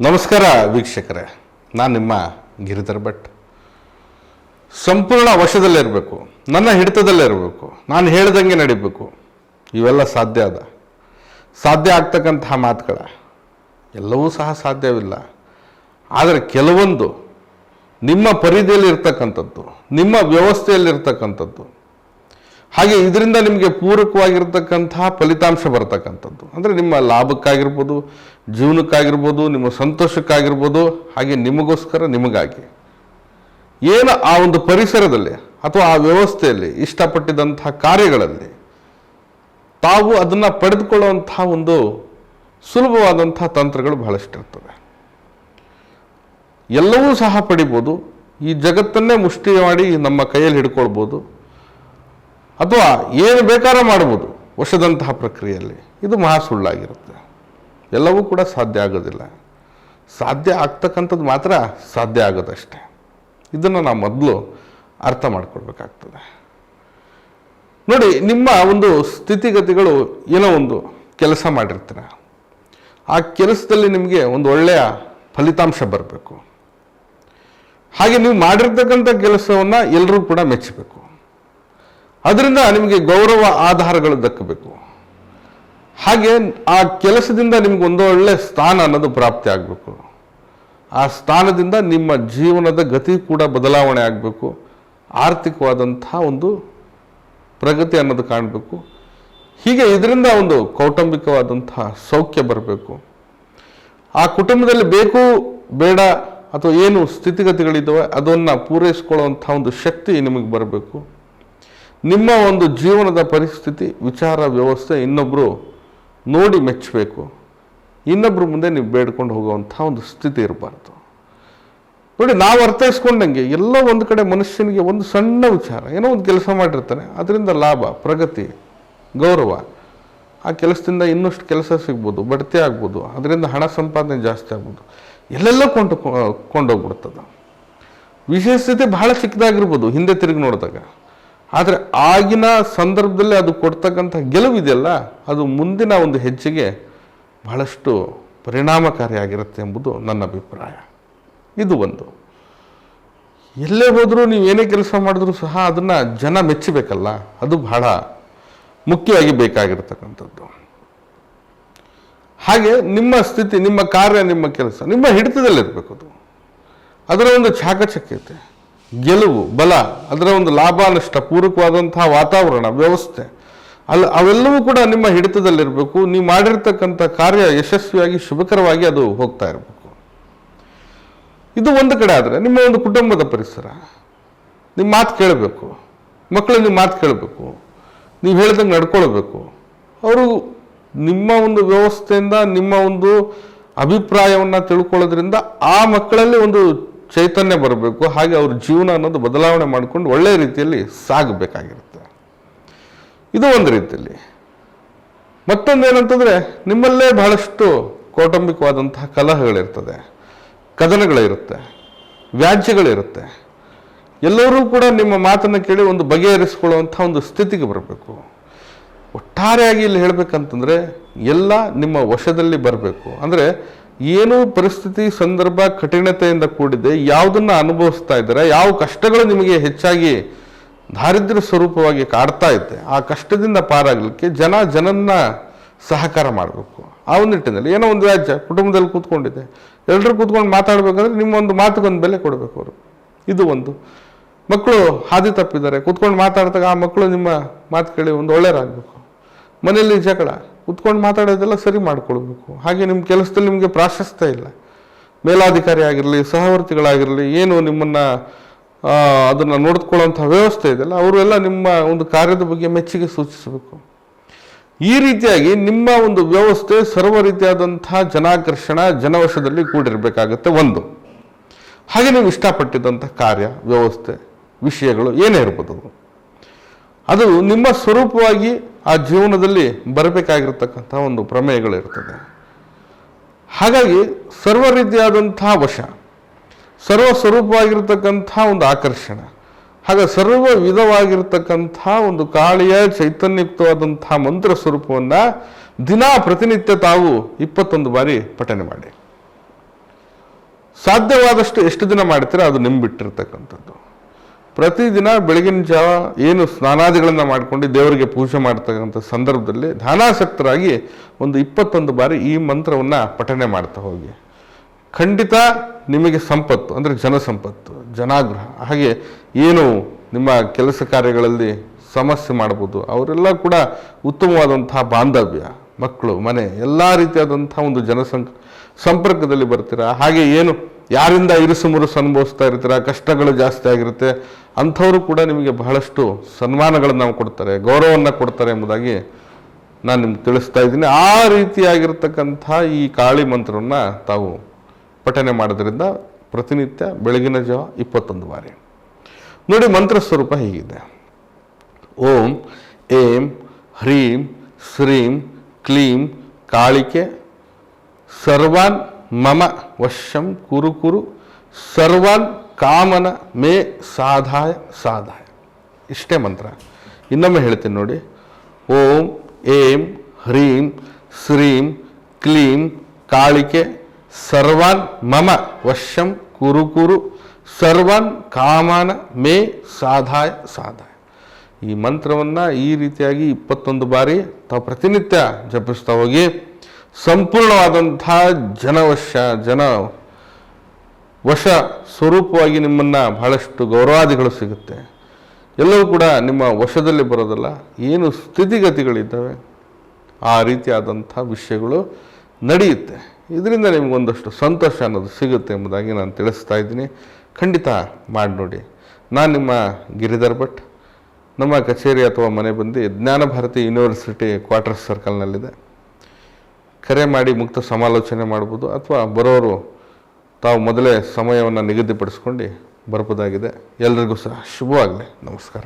ನಮಸ್ಕಾರ ವೀಕ್ಷಕರೇ, ನಾನು ನಿಮ್ಮ ಗಿರಿಧರ್ ಭಟ್. ಸಂಪೂರ್ಣ ವಶದಲ್ಲಿರಬೇಕು ನನ್ನ ಹಿಡಿತದಲ್ಲಿರಬೇಕು ನಾನು ಹೇಳ್ದಂಗೆ ನಡಿಬೇಕು, ಇವೆಲ್ಲ ಸಾಧ್ಯ ಅದ. ಸಾಧ್ಯ ಆಗ್ತಕ್ಕಂತಹ ಮಾತುಗಳ, ಎಲ್ಲವೂ ಸಹ ಸಾಧ್ಯವಿಲ್ಲ. ಆದರೆ ಕೆಲವೊಂದು ನಿಮ್ಮ ಪರಿಧಿಯಲ್ಲಿ ಇರ್ತಕ್ಕಂಥದ್ದು ನಿಮ್ಮ ವ್ಯವಸ್ಥೆಯಲ್ಲಿರ್ತಕ್ಕಂಥದ್ದು ಹಾಗೆ ಇದರಿಂದ ನಿಮಗೆ ಪೂರಕವಾಗಿರ್ತಕ್ಕಂತಹ ಫಲಿತಾಂಶ ಬರತಕ್ಕಂಥದ್ದು. ಅಂದರೆ ನಿಮ್ಮ ಲಾಭಕ್ಕಾಗಿರ್ಬೋದು, ಜೀವನಕ್ಕಾಗಿರ್ಬೋದು, ನಿಮ್ಮ ಸಂತೋಷಕ್ಕಾಗಿರ್ಬೋದು, ಹಾಗೆ ನಿಮಗೋಸ್ಕರ ನಿಮಗಾಗಿ. ಏನು ಆ ಒಂದು ಪರಿಸರದಲ್ಲಿ ಅಥವಾ ಆ ವ್ಯವಸ್ಥೆಯಲ್ಲಿ ಇಷ್ಟಪಟ್ಟಿದ್ದಂತಹ ಕಾರ್ಯಗಳಲ್ಲಿ ತಾವು ಅದನ್ನು ಪಡೆದುಕೊಳ್ಳುವಂತಹ ಒಂದು ಸುಲಭವಾದಂತಹ ತಂತ್ರಗಳು ಬಹಳಷ್ಟು ಇರ್ತವೆ. ಎಲ್ಲವೂ ಸಹ ಪಡಿಬೋದು, ಈ ಜಗತ್ತನ್ನೇ ಮುಷ್ಟಿ ಮಾಡಿ ನಮ್ಮ ಕೈಯಲ್ಲಿ ಹಿಡ್ಕೊಳ್ಬೋದು ಅಥವಾ ಏನು ಬೇಕಾದ್ರೂ ಮಾಡ್ಬೋದು. ವಶದಂತಹ ಪ್ರಕ್ರಿಯೆಯಲ್ಲಿ ಇದು ಮಹಾ ಸುಳ್ಳಾಗಿರುತ್ತೆ. ಎಲ್ಲವೂ ಕೂಡ ಸಾಧ್ಯ ಆಗೋದಿಲ್ಲ. ಸಾಧ್ಯ ಆಗ್ತಕ್ಕಂಥದ್ದು ಮಾತ್ರ ಸಾಧ್ಯ ಆಗೋದಷ್ಟೇ. ಇದನ್ನು ನಾವು ಮೊದಲು ಅರ್ಥ ಮಾಡ್ಕೊಳ್ಬೇಕಾಗ್ತದೆ. ನೋಡಿ, ನಿಮ್ಮ ಒಂದು ಸ್ಥಿತಿಗತಿಗಳು ಏನೋ ಒಂದು ಕೆಲಸ ಮಾಡಿರ್ತೀರ. ಆ ಕೆಲಸದಲ್ಲಿ ನಿಮಗೆ ಒಂದು ಒಳ್ಳೆಯ ಫಲಿತಾಂಶ ಬರಬೇಕು. ಹಾಗೆ ನೀವು ಮಾಡಿರ್ತಕ್ಕಂಥ ಕೆಲಸವನ್ನು ಎಲ್ಲರೂ ಕೂಡ ಮೆಚ್ಚಬೇಕು. ಅದರಿಂದ ನಿಮಗೆ ಗೌರವ ಆಧಾರಗಳು ದಕ್ಕಬೇಕು. ಹಾಗೆ ಆ ಕೆಲಸದಿಂದ ನಿಮ್ಗೆ ಒಂದು ಒಳ್ಳೆ ಸ್ಥಾನ ಅನ್ನೋದು ಪ್ರಾಪ್ತಿ ಆಗಬೇಕು. ಆ ಸ್ಥಾನದಿಂದ ನಿಮ್ಮ ಜೀವನದ ಗತಿ ಕೂಡ ಬದಲಾವಣೆ ಆಗಬೇಕು. ಆರ್ಥಿಕವಾದಂಥ ಒಂದು ಪ್ರಗತಿ ಅನ್ನೋದು ಕಾಣಬೇಕು. ಹೀಗೆ ಇದರಿಂದ ಒಂದು ಕೌಟುಂಬಿಕವಾದಂತಹ ಸೌಖ್ಯ ಬರಬೇಕು. ಆ ಕುಟುಂಬದಲ್ಲಿ ಬೇಕು, ಬೇಡ ಅಥವಾ ಏನು ಸ್ಥಿತಿಗತಿಗಳಿದ್ದಾವೆ ಅದನ್ನು ಪೂರೈಸ್ಕೊಳ್ಳುವಂಥ ಒಂದು ಶಕ್ತಿ ನಿಮಗೆ ಬರಬೇಕು. ನಿಮ್ಮ ಒಂದು ಜೀವನದ ಪರಿಸ್ಥಿತಿ, ವಿಚಾರ, ವ್ಯವಸ್ಥೆ ಇನ್ನೊಬ್ಬರು ನೋಡಿ ಮೆಚ್ಚಬೇಕು. ಇನ್ನೊಬ್ಬರ ಮುಂದೆ ನೀವು ಬೇಡ್ಕೊಂಡು ಹೋಗುವಂಥ ಒಂದು ಸ್ಥಿತಿ ಇರಬಾರ್ದು. ನೋಡಿ, ನಾವು ಅರ್ಥೈಸ್ಕೊಂಡಂಗೆ ಎಲ್ಲ ಒಂದು ಕಡೆ ಮನುಷ್ಯನಿಗೆ ಒಂದು ಸಣ್ಣ ವಿಚಾರ, ಏನೋ ಒಂದು ಕೆಲಸ ಮಾಡಿರ್ತಾನೆ, ಅದರಿಂದ ಲಾಭ, ಪ್ರಗತಿ, ಗೌರವ. ಆ ಕೆಲಸದಿಂದ ಇನ್ನಷ್ಟು ಕೆಲಸ ಸಿಗ್ಬೋದು, ಬಡ್ತಿ ಆಗ್ಬೋದು, ಅದರಿಂದ ಹಣ ಸಂಪಾದನೆ ಜಾಸ್ತಿ ಆಗ್ಬೋದು. ಎಲ್ಲೆಲ್ಲ ಕೊಂಡು ಕೊಂಡೋಗ್ಬಿಡ್ತದೆ. ವಿಶೇಷತೆ ಬಹಳ ಚಿಕ್ಕದಾಗಿರ್ಬೋದು, ಹಿಂದೆ ತಿರುಗಿ ನೋಡಿದಾಗ. ಆದರೆ ಆಗಿನ ಸಂದರ್ಭದಲ್ಲಿ ಅದು ಕೊಡ್ತಕ್ಕಂಥ ಗೆಲುವಿದೆಯಲ್ಲ ಅದು ಮುಂದಿನ ಒಂದು ಹೆಜ್ಜೆಗೆ ಬಹಳಷ್ಟು ಪರಿಣಾಮಕಾರಿಯಾಗಿರುತ್ತೆ ಎಂಬುದು ನನ್ನ ಅಭಿಪ್ರಾಯ. ಇದು ಒಂದು. ಎಲ್ಲೇ ಹೋದರೂ ನೀವು ಏನೇ ಕೆಲಸ ಮಾಡಿದ್ರೂ ಸಹ ಅದನ್ನು ಜನ ಮೆಚ್ಚಬೇಕಲ್ಲ, ಅದು ಬಹಳ ಮುಖ್ಯವಾಗಿ ಬೇಕಾಗಿರ್ತಕ್ಕಂಥದ್ದು. ಹಾಗೆ ನಿಮ್ಮ ಸ್ಥಿತಿ, ನಿಮ್ಮ ಕಾರ್ಯ, ನಿಮ್ಮ ಕೆಲಸ, ನಿಮ್ಮ ಹಿಡಿತದಲ್ಲಿರಬೇಕು ಅದು. ಅದರ ಒಂದು ಚಾಕಚಕ್ಯತೆ. ಗೆಲುವು, ಬಲ, ಅದರ ಒಂದು ಲಾಭ ನಷ್ಟ ಪೂರಕವಾದಂತಹ ವಾತಾವರಣ, ವ್ಯವಸ್ಥೆ. ಅಲ್ಲ ಅವೆಲ್ಲವೂ ಕೂಡ ನಿಮ್ಮ ಹಿಡಿತದಲ್ಲಿರಬೇಕು. ನೀವು ಮಾಡಿರ್ತಕ್ಕಂಥ ಕಾರ್ಯ ಯಶಸ್ವಿಯಾಗಿ, ಶುಭಕರವಾಗಿ ಅದು ಹೋಗ್ತಾ ಇರಬೇಕು. ಇದು ಒಂದು ಕಡೆ ಆದರೆ, ನಿಮ್ಮ ಒಂದು ಕುಟುಂಬದ ಪರಿಸರ. ನಿಮ್ಮ ಮಾತು ಕೇಳಬೇಕು. ಮಕ್ಕಳು ನಿಮ್ಮ ಮಾತು ಕೇಳಬೇಕು. ನೀವು ಹೇಳ್ದಂಗೆ ನಡ್ಕೊಳ್ಬೇಕು. ಅವರು ನಿಮ್ಮ ಒಂದು ವ್ಯವಸ್ಥೆಯಿಂದ, ನಿಮ್ಮ ಒಂದು ಅಭಿಪ್ರಾಯವನ್ನು ತಿಳ್ಕೊಳ್ಳೋದ್ರಿಂದ ಆ ಮಕ್ಕಳಲ್ಲಿ ಒಂದು ಚೈತನ್ಯ ಬರಬೇಕು, ಹಾಗೆ ಅವ್ರ ಜೀವನ ಅನ್ನೋದು ಬದಲಾವಣೆ ಮಾಡಿಕೊಂಡು ಒಳ್ಳೆಯ ರೀತಿಯಲ್ಲಿ ಸಾಗಬೇಕಾಗಿರುತ್ತೆ. ಇದು ಒಂದು ರೀತಿಯಲ್ಲಿ. ಮತ್ತೊಂದು ಏನಂತಂದರೆ, ನಿಮ್ಮಲ್ಲೇ ಬಹಳಷ್ಟು ಕೌಟುಂಬಿಕವಾದಂತಹ ಕಲಹಗಳಿರ್ತದೆ, ಕದನಗಳಿರುತ್ತೆ, ವ್ಯಾಜ್ಯಗಳಿರುತ್ತೆ. ಎಲ್ಲರೂ ಕೂಡ ನಿಮ್ಮ ಮಾತನ್ನು ಕೇಳಿ ಒಂದು ಬಗೆಹರಿಸಿಕೊಳ್ಳುವಂಥ ಒಂದು ಸ್ಥಿತಿಗೆ ಬರಬೇಕು. ಒಟ್ಟಾರೆಯಾಗಿ ಇಲ್ಲಿ ಹೇಳಬೇಕಂತಂದರೆ, ಎಲ್ಲ ನಿಮ್ಮ ವಶದಲ್ಲಿ ಬರಬೇಕು. ಅಂದರೆ ಏನು ಪರಿಸ್ಥಿತಿ, ಸಂದರ್ಭ, ಕಠಿಣತೆಯಿಂದ ಕೂಡಿದೆ. ಯಾವುದನ್ನು ಅನುಭವಿಸ್ತಾ ಇದ್ದಾರೆ? ಯಾವ ಕಷ್ಟಗಳು ನಿಮಗೆ ಹೆಚ್ಚಾಗಿ ದಾರಿದ್ರ್ಯ ಸ್ವರೂಪವಾಗಿ ಕಾಡ್ತಾ ಇದೆ ಆ ಕಷ್ಟದಿಂದ ಪಾರಾಗಲಿಕ್ಕೆ ಜನ ಜನನ್ನ ಸಹಕಾರ ಮಾಡಬೇಕು. ಆ ಒಂದು ನಿಟ್ಟಿನಲ್ಲಿ ಏನೋ ಒಂದು ರಾಜ್ಯ ಕುಟುಂಬದಲ್ಲಿ ಕೂತ್ಕೊಂಡಿದೆ. ಎಲ್ಲರೂ ಕೂತ್ಕೊಂಡು ಮಾತಾಡಬೇಕಂದ್ರೆ ನಿಮ್ಮ ಒಂದು ಮಾತುಗೊಂದು ಬೆಲೆ ಕೊಡಬೇಕು ಅವರು. ಇದು ಒಂದು. ಮಕ್ಕಳು ಹಾದಿ ತಪ್ಪಿದ್ದಾರೆ. ಕೂತ್ಕೊಂಡು ಮಾತಾಡಿದಾಗ ಆ ಮಕ್ಕಳು ನಿಮ್ಮ ಮಾತು ಕೇಳಿ ಒಂದು ಒಳ್ಳೆಯರಾಗಬೇಕು ಮನೆಯಲ್ಲಿ ಜಗಳ. ಕೂತ್ಕೊಂಡು ಮಾತಾಡೋದೆಲ್ಲ ಸರಿ ಮಾಡ್ಕೊಳ್ಬೇಕು. ಹಾಗೆ ನಿಮ್ಮ ಕೆಲಸದಲ್ಲಿ ನಿಮಗೆ ಪ್ರಾಶಸ್ತ್ಯ ಇಲ್ಲ. ಮೇಲಾಧಿಕಾರಿ ಆಗಿರಲಿ, ಸಹವರ್ತಿಗಳಾಗಿರಲಿ, ಏನು ನಿಮ್ಮನ್ನು ಅದನ್ನು ನೋಡಿಕೊಳ್ಳುವಂಥ ವ್ಯವಸ್ಥೆ ಇದೆಯಲ್ಲ, ಅವರೆಲ್ಲ ನಿಮ್ಮ ಒಂದು ಕಾರ್ಯದ ಬಗ್ಗೆ ಮೆಚ್ಚುಗೆ ಸೂಚಿಸಬೇಕು. ಈ ರೀತಿಯಾಗಿ ನಿಮ್ಮ ಒಂದು ವ್ಯವಸ್ಥೆ ಸರ್ವ ರೀತಿಯಾದಂಥ ಜನಾಕರ್ಷಣ ಜನವಶದಲ್ಲಿ ಕೂಡಿರಬೇಕಾಗತ್ತೆ ಒಂದು. ಹಾಗೆ ನೀವು ಇಷ್ಟಪಟ್ಟಿದ್ದಂಥ ಕಾರ್ಯ, ವ್ಯವಸ್ಥೆ, ವಿಷಯಗಳು ಏನೇ ಇರ್ಬೋದು. ಅದು. ನಿಮ್ಮ ಸ್ವರೂಪವಾಗಿ ಆ ಜೀವನದಲ್ಲಿ ಬರಬೇಕಾಗಿರ್ತಕ್ಕಂಥ ಒಂದು ಪ್ರಮೇಯಗಳಿರ್ತದೆ ಹಾಗಾಗಿ ಸರ್ವ ರೀತಿಯಾದಂತಹ ವಶ, ಸರ್ವ ಸ್ವರೂಪವಾಗಿರ್ತಕ್ಕಂಥ ಒಂದು ಆಕರ್ಷಣ, ಹಾಗೆ ಸರ್ವ ವಿಧವಾಗಿರ್ತಕ್ಕಂಥ ಒಂದು ಕಾಳಿಯ ಚೈತನ್ಯಯುಕ್ತವಾದಂಥ ಮಂತ್ರ ಸ್ವರೂಪವನ್ನು ದಿನಾ ಪ್ರತಿನಿತ್ಯ ತಾವು ಇಪ್ಪತ್ತೊಂದು ಬಾರಿ ಪಠನೆ ಮಾಡಿ ಸಾಧ್ಯವಾದಷ್ಟು ಎಷ್ಟು ದಿನ ಮಾಡ್ತೀರಾ ಅದು ನಿಮ್ ಬಿಟ್ಟಿರ್ತಕ್ಕಂಥದ್ದು ಪ್ರತಿದಿನ ಬೆಳಗಿನ ಜಾವ ಏನು ಸ್ನಾನಾದಿಗಳನ್ನು ಮಾಡ್ಕೊಂಡು ದೇವರಿಗೆ ಪೂಜೆ ಮಾಡ್ತಕ್ಕಂಥ ಸಂದರ್ಭದಲ್ಲಿ ಧ್ಯಾನಾಸಕ್ತರಾಗಿ ಒಂದು ಇಪ್ಪತ್ತೊಂದು ಬಾರಿ ಈ ಮಂತ್ರವನ್ನು ಪಠನೆ ಮಾಡ್ತಾ ಹೋಗಿ. ಖಂಡಿತ ನಿಮಗೆ ಸಂಪತ್ತು, ಅಂದರೆ ಜನಸಂಪತ್ತು, ಜನಾಗ್ರಹ, ಹಾಗೆ ಏನು ನಿಮ್ಮ ಕೆಲಸ ಕಾರ್ಯಗಳಲ್ಲಿ ಸಮಸ್ಯೆ ಮಾಡ್ಬೋದು, ಅವರೆಲ್ಲ ಕೂಡ ಉತ್ತಮವಾದಂತಹ ಬಾಂಧವ್ಯ, ಮಕ್ಕಳು, ಮನೆ, ಎಲ್ಲ ರೀತಿಯಾದಂಥ ಒಂದು ಜನಸಂಕ, ಸಂಪರ್ಕದಲ್ಲಿ ಬರ್ತೀರಾ, ಹಾಗೆ ಏನು ಯಾರಿಂದ ಇರಿಸು ಮುರುಸು ಅನುಭವಿಸ್ತಾ ಇರ್ತೀರ? ಕಷ್ಟಗಳು ಜಾಸ್ತಿ ಆಗಿರುತ್ತೆ. ಅಂಥವರು ಕೂಡ ನಿಮಗೆ ಬಹಳಷ್ಟು ಸನ್ಮಾನಗಳನ್ನು ನಾವು ಕೊಡ್ತಾರೆ, ಗೌರವವನ್ನು ಕೊಡ್ತಾರೆ ಎಂಬುದಾಗಿ ನಾನು ನಿಮ್ಗೆ ತಿಳಿಸ್ತಾ ಇದ್ದೀನಿ. ಆ ರೀತಿಯಾಗಿರ್ತಕ್ಕಂಥ ಈ ಕಾಳಿ ಮಂತ್ರವನ್ನು ತಾವು ಪಠನೆ ಮಾಡೋದ್ರಿಂದ ಪ್ರತಿನಿತ್ಯ ಬೆಳಗಿನ ಜಾವ ಇಪ್ಪತ್ತೊಂದು ಬಾರಿ. ನೋಡಿ, ಮಂತ್ರ ಸ್ವರೂಪ ಹೀಗಿದೆ. ಓಂ, ಏಂ, ಹ್ರೀಂ ಶ್ರೀಂ ಕ್ಲೀಂ, ಕಾಳಿಕೆ, ಸರ್ವಾನ್ ಮಮ ವಶಂ ಕುರು ಕುರು ಸರ್ವಾನ್ ಕಾಮನ ಮೇ ಸಾಧಾಯ ಸಾಧಾಯ. ಇಷ್ಟೇ ಮಂತ್ರ. ಇನ್ನೊಮ್ಮೆ ಹೇಳ್ತೀನಿ ನೋಡಿ. ಓಂ, ಏಂ, ಹ್ರೀಂ ಶ್ರೀಂ ಕ್ಲೀಂ, ಕಾಳಿಕೆ, ಸರ್ವಾನ್ ಮಮ ವಶಂ ಕುರು ಕುರು ಸರ್ವಾನ್ ಕಾಮನ ಮೇ ಸಾಧಾಯ ಸಾಧಾಯ. ಈ ಮಂತ್ರವನ್ನು ಈ ರೀತಿಯಾಗಿ ಇಪ್ಪತ್ತೊಂದು ಬಾರಿ ತಾವು ಪ್ರತಿನಿತ್ಯ ಜಪಿಸ್ತಾ ಹೋಗಿ ಸಂಪೂರ್ಣವಾದಂಥ ಜನವಶ, ಜನ ವಶ ಸ್ವರೂಪವಾಗಿ ನಿಮ್ಮನ್ನು ಬಹಳಷ್ಟು ಗೌರವಾದಿಗಳು ಸಿಗುತ್ತೆ. ಎಲ್ಲವೂ ಕೂಡ ನಿಮ್ಮ ವಶದಲ್ಲಿ ಬರೋದಲ್ಲ, ಏನು ಸ್ಥಿತಿಗತಿಗಳಿದ್ದಾವೆ, ಆ ರೀತಿಯಾದಂಥ ವಿಷಯಗಳು ನಡೆಯುತ್ತೆ. ಇದರಿಂದ ನಿಮಗೊಂದಷ್ಟು ಸಂತೋಷ ಅನ್ನೋದು ಸಿಗುತ್ತೆ ಎಂಬುದಾಗಿ ನಾನು ತಿಳಿಸ್ತಾ ಇದ್ದೀನಿ. ಖಂಡಿತ ಮಾಡಿ ನೋಡಿ. ನಾನು ನಿಮ್ಮ ಗಿರಿಧರ್ ಭಟ್. ನಮ್ಮ ಕಚೇರಿ ಅಥವಾ ಮನೆ ಬಂದು ಜ್ಞಾನ ಭಾರತಿ ಯೂನಿವರ್ಸಿಟಿ ಕ್ವಾರ್ಟರ್ಸ್ ಸರ್ಕಲ್ನಲ್ಲಿದೆ. ಕರೆ ಮಾಡಿ ಮುಕ್ತ ಸಮಾಲೋಚನೆ ಮಾಡ್ಬೋದು ಅಥವಾ ಬರೋರು ತಾವು ಮೊದಲೇ ಸಮಯವನ್ನು ನಿಗದಿಪಡಿಸ್ಕೊಂಡು ಬರ್ಬೋದಾಗಿದೆ ಎಲ್ರಿಗೂ ಸಹ ಶುಭವಾಗಲಿ. ನಮಸ್ಕಾರ.